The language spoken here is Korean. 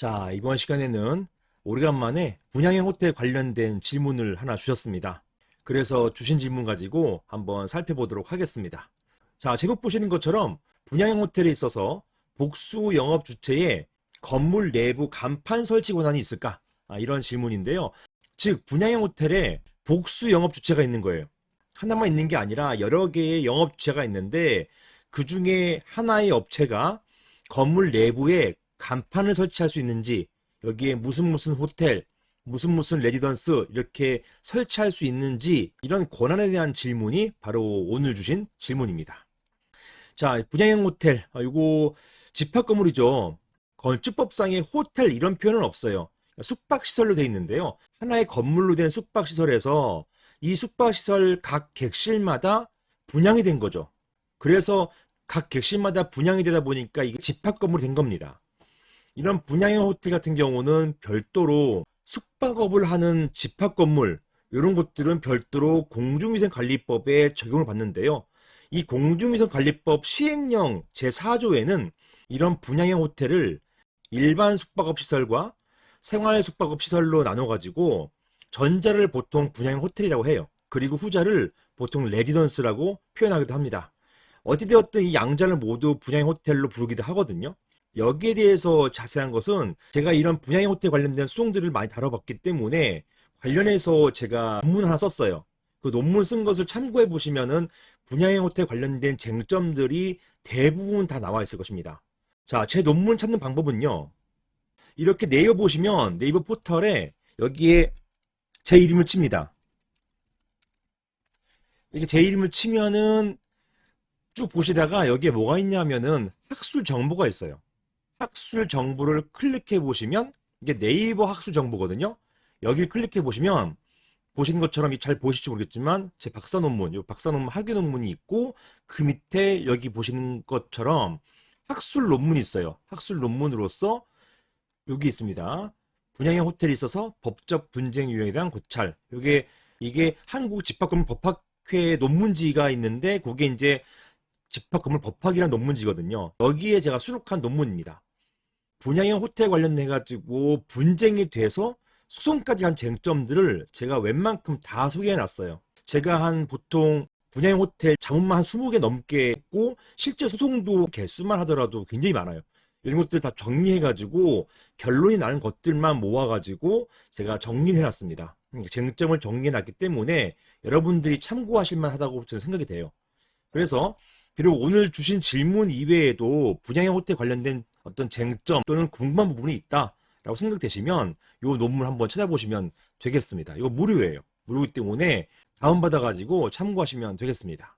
자, 이번 시간에는 오래간만에 분양형 호텔 관련된 질문을 하나 주셨습니다. 그래서 주신 질문 가지고 한번 살펴보도록 하겠습니다. 자, 제목 보시는 것처럼 분양형 호텔에 있어서 복수 영업 주체에 건물 내부 간판 설치 권한이 있을까? 아, 이런 질문인데요. 즉, 분양형 호텔에 복수 영업 주체가 있는 거예요. 하나만 있는 게 아니라 여러 개의 영업 주체가 있는데 그 중에 하나의 업체가 건물 내부에 간판을 설치할 수 있는지 여기에 무슨 무슨 호텔, 무슨 무슨 레지던스 이렇게 설치할 수 있는지 이런 권한에 대한 질문이 바로 오늘 주신 질문입니다. 자, 분양형 호텔, 아, 이거 집합 건물이죠. 건축법상의 호텔 이런 표현은 없어요. 숙박시설로 되어 있는데요. 하나의 건물로 된 숙박시설에서 이 숙박시설 각 객실마다 분양이 된 거죠. 그래서 각 객실마다 분양이 되다 보니까 이게 집합 건물이 된 겁니다. 이런 분양형 호텔 같은 경우는 별도로 숙박업을 하는 집합 건물, 이런 것들은 별도로 공중위생관리법에 적용을 받는데요. 이 공중위생관리법 시행령 제4조에는 이런 분양형 호텔을 일반 숙박업 시설과 생활 숙박업 시설로 나눠가지고 전자를 보통 분양형 호텔이라고 해요. 그리고 후자를 보통 레지던스라고 표현하기도 합니다. 어찌되었든 이 양자를 모두 분양형 호텔로 부르기도 하거든요. 여기에 대해서 자세한 것은 제가 이런 분양형 호텔 관련된 수송들을 많이 다뤄봤기 때문에 관련해서 제가 논문 하나 썼어요. 그 논문 쓴 것을 참고해 보시면은 분양형 호텔 관련된 쟁점들이 대부분 다 나와 있을 것입니다. 자, 제 논문 찾는 방법은요. 이렇게 네이버 보시면 네이버 포털에 여기에 제 이름을 칩니다. 이렇게 제 이름을 치면은 쭉 보시다가 여기에 뭐가 있냐면은 학술 정보가 있어요. 학술 정보를 클릭해 보시면 이게 네이버 학술 정보거든요. 여기를 클릭해 보시면 보시는 것처럼 잘 보실지 모르겠지만 제 박사 논문, 요 박사 논문 학위 논문이 있고 그 밑에 여기 보시는 것처럼 학술 논문이 있어요. 학술 논문으로서 여기 있습니다. 분양형 호텔이 있어서 법적 분쟁 유형에 대한 고찰. 이게 이게 한국 집합건물 법학회 논문지가 있는데 그게 이제 집합건물 법학이라는 논문지거든요. 여기에 제가 수록한 논문입니다. 분양형 호텔 관련해 가지고 분쟁이 돼서 소송까지 한 쟁점들을 제가 웬만큼 다 소개해 놨어요. 제가 한 보통 분양형 호텔 자문만 한 20개 넘게 했고 실제 소송도 개수만 하더라도 굉장히 많아요. 이런 것들 다 정리해가지고 결론이 나는 것들만 모아가지고 제가 정리해놨습니다. 쟁점을 정리해놨기 때문에 여러분들이 참고하실 만 하다고 저는 생각이 돼요. 그래서 비록 오늘 주신 질문 이외에도 분양형 호텔 관련된 어떤 쟁점 또는 궁금한 부분이 있다라고 생각되시면 이 논문 한번 찾아보시면 되겠습니다. 이거 무료예요. 무료이기 때문에 다운받아가지고 참고하시면 되겠습니다.